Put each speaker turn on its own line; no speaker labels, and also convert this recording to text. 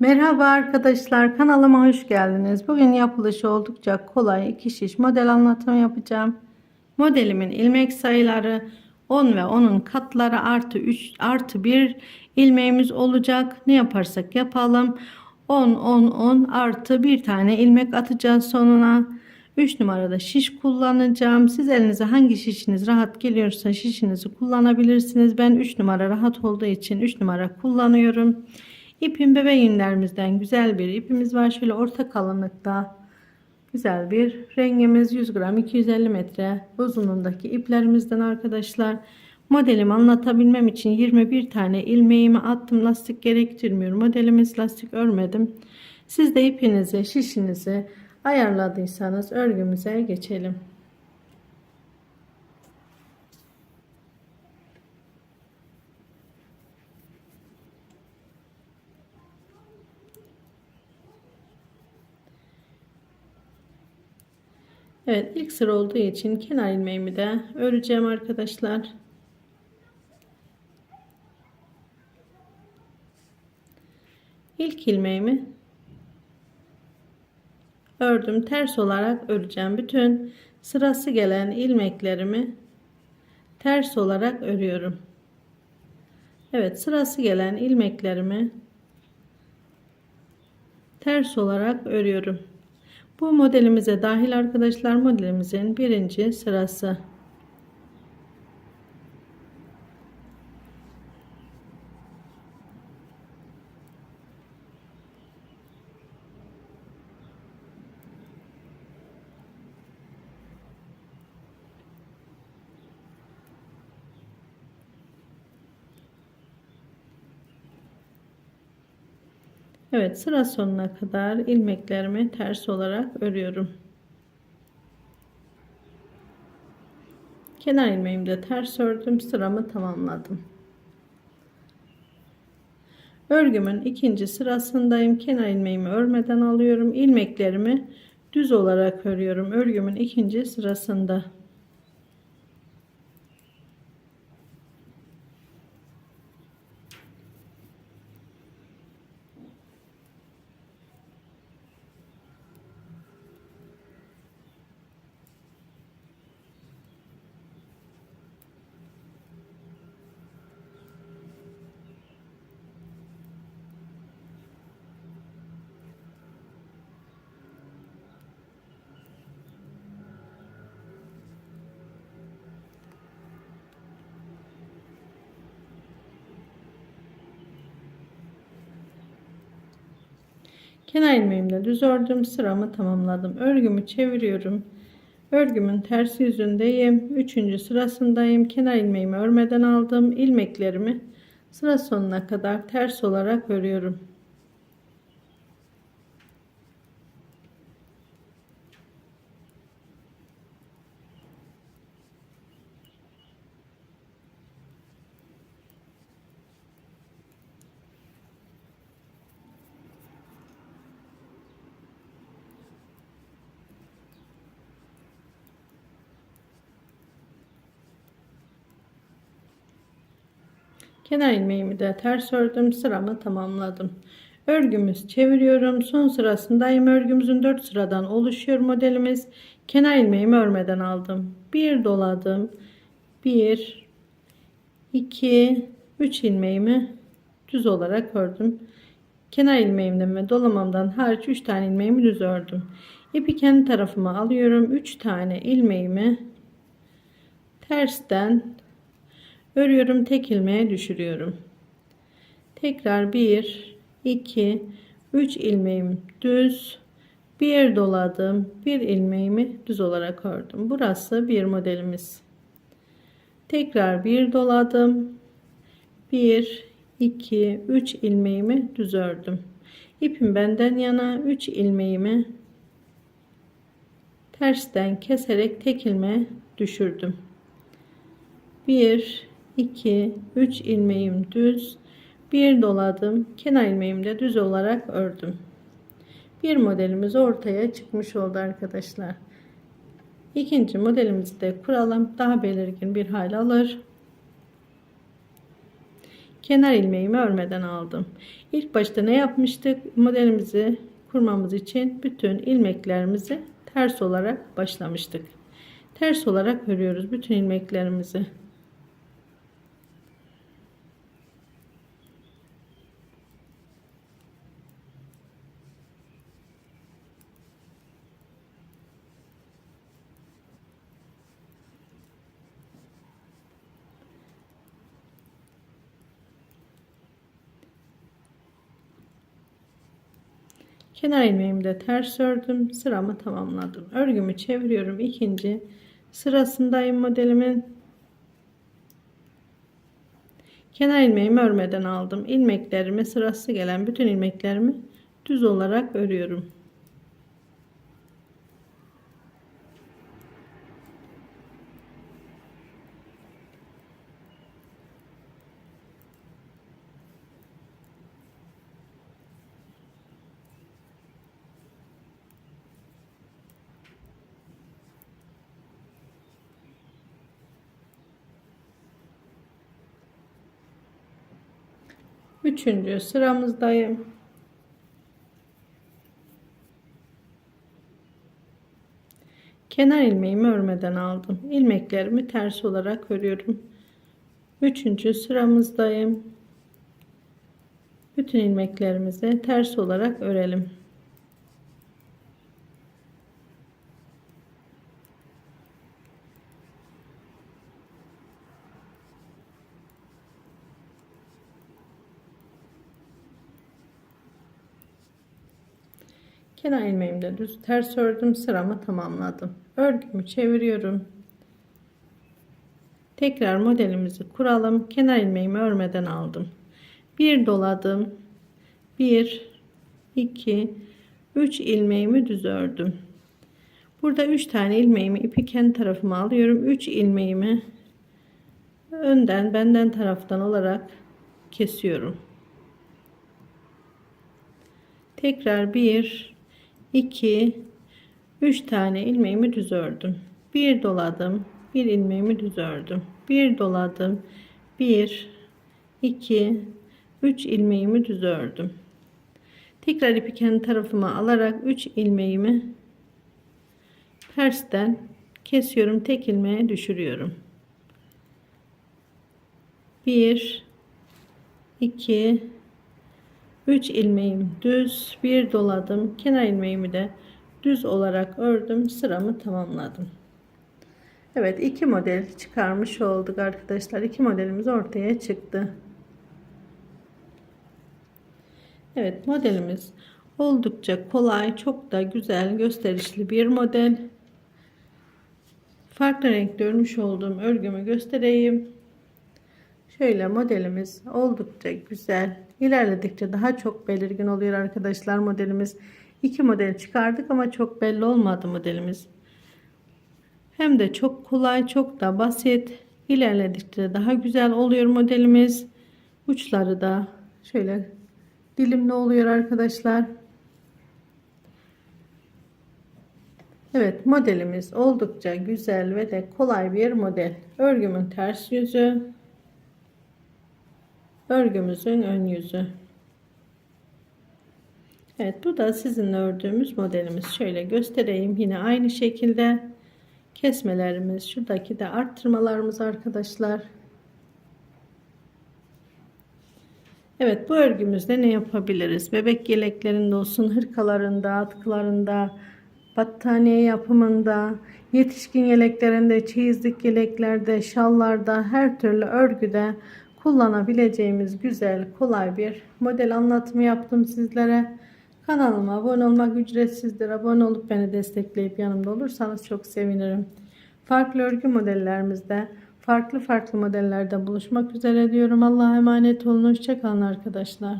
Merhaba arkadaşlar kanalıma hoş geldiniz. Bugün yapılışı oldukça kolay iki şiş model anlatımı yapacağım. Modelimin ilmek sayıları 10 ve onun katları artı 3 artı 1 ilmeğimiz olacak. Ne yaparsak yapalım 10 10 10 artı bir tane ilmek atacağız sonuna. 3 numarada şiş kullanacağım. Siz elinize hangi şişiniz rahat geliyorsa şişinizi kullanabilirsiniz. Ben 3 numara rahat olduğu için 3 numara kullanıyorum. İpim bebe yünlerimizden güzel bir ipimiz var. Şöyle orta kalınlıkta güzel bir rengimiz 100 gram 250 metre uzunluğundaki iplerimizden arkadaşlar. Modelimi anlatabilmem için 21 tane ilmeğimi attım. Lastik gerektirmiyor. Modelimiz lastik örmedim. Siz de ipinizi, şişinizi ayarladıysanız örgümüze geçelim. Evet ilk sıra olduğu için kenar ilmeğimi de öreceğim arkadaşlar. İlk ilmeğimi ördüm. Ters olarak öreceğim. Bütün sırası gelen ilmeklerimi ters olarak örüyorum. Evet sırası gelen ilmeklerimi ters olarak örüyorum. Bu modelimize dahil arkadaşlar modelimizin birinci sırası. Evet sıra sonuna kadar ilmeklerimi ters olarak örüyorum. Kenar ilmeğimi de ters ördüm. Sıramı tamamladım. Örgümün ikinci sırasındayım. Kenar ilmeğimi örmeden alıyorum. İlmeklerimi düz olarak örüyorum. Örgümün ikinci sırasında. Kenar ilmeğimle düz ördüm. Sıramı tamamladım. Örgümü çeviriyorum. Örgümün ters yüzündeyim. Üçüncü sırasındayım. Kenar ilmeğimi örmeden aldım. ilmeklerimi sıra sonuna kadar ters olarak örüyorum. Kenar ilmeğimi de ters ördüm. Sıramı tamamladım. Örgümüz çeviriyorum. Son sırasındayım. Örgümüzün 4 sıradan oluşuyor modelimiz. Kenar ilmeğimi örmeden aldım. 1 doladım. 1 2 3 ilmeğimi düz olarak ördüm. Kenar ilmeğimden ve dolamamdan hariç 3 tane ilmeğimi düz ördüm. İpi kendi tarafıma alıyorum. 3 tane ilmeğimi tersten örüyorum tek ilmeğe düşürüyorum. Tekrar 1 2 3 ilmeğim düz. Bir doladım bir ilmeğimi düz olarak ördüm. Burası bir modelimiz. Tekrar bir doladım. 1 2 3 ilmeğimi düz ördüm. İpim benden yana 3 ilmeğimi tersten keserek tek ilmeğe düşürdüm. 1 2 3 ilmeğim düz bir doladım kenar ilmeğimi de düz olarak ördüm bir modelimiz ortaya çıkmış oldu arkadaşlar ikinci modelimizi de kuralım daha belirgin bir hal alır kenar ilmeğimi örmeden aldım. İlk başta ne yapmıştık? Modelimizi kurmamız için bütün ilmeklerimizi ters olarak başlamıştık. Ters olarak örüyoruz bütün ilmeklerimizi. Kenar ilmeğimi de ters ördüm. Sıramı tamamladım. Örgümü çeviriyorum. İkinci sırasındayım modelimin. Kenar ilmeğimi örmeden aldım. İlmeklerimi sırası gelen bütün ilmeklerimi düz olarak örüyorum. Üçüncü sıramızdayım. Kenar ilmeğimi örmeden aldım. İlmeklerimi ters olarak örüyorum. Üçüncü sıramızdayım. Bütün ilmeklerimizi ters olarak örelim. Kenar ilmeğimde düz ters ördüm. Sıramı tamamladım. Örgümü çeviriyorum. Tekrar modelimizi kuralım. Kenar ilmeğimi örmeden aldım. Bir doladım. 1 2 3 ilmeğimi düz ördüm. Burada 3 tane ilmeğimi ipi kendi tarafıma alıyorum. 3 ilmeğimi önden benden taraftan olarak kesiyorum. Tekrar 1 2 3 tane ilmeğimi düz ördüm. Bir doladım. Bir ilmeğimi düz ördüm. Bir doladım. 1 2 3 ilmeğimi düz ördüm. Tekrar ipi kendi tarafıma alarak 3 ilmeğimi tersten kesiyorum. Tek ilmeğe düşürüyorum. 1 2 3 ilmeğim düz bir doladım. Kenar ilmeğimi de düz olarak ördüm. Sıramı tamamladım. Evet iki model çıkarmış olduk arkadaşlar. İki modelimiz ortaya çıktı. Evet modelimiz oldukça kolay çok da güzel gösterişli bir model. Farklı renkte örmüş olduğum örgümü göstereyim. Şöyle modelimiz oldukça güzel. İlerledikçe daha çok belirgin oluyor arkadaşlar modelimiz. İki model çıkardık ama çok belli olmadı modelimiz. Hem de çok kolay, çok da basit. İlerledikçe daha güzel oluyor modelimiz. Uçları da şöyle dilimli oluyor arkadaşlar. Evet modelimiz oldukça güzel ve de kolay bir model. Örgümün ters yüzü örgümüzün ön yüzü. Evet bu da sizinle ördüğümüz modelimiz. Şöyle göstereyim yine aynı şekilde kesmelerimiz şuradaki de arttırmalarımız arkadaşlar. Evet bu örgümüzde ne yapabiliriz? Bebek yeleklerinde olsun, hırkalarında, atkılarında, battaniye yapımında, yetişkin yeleklerinde, çeyizlik yeleklerde, şallarda, her türlü örgüde kullanabileceğimiz güzel, kolay bir model anlatımı yaptım sizlere. Kanalıma abone olmak ücretsizdir. Abone olup beni destekleyip yanımda olursanız çok sevinirim. Farklı örgü modellerimizde, farklı farklı modellerde buluşmak üzere diyorum. Allah'a emanet olun. Hoşçakalın arkadaşlar.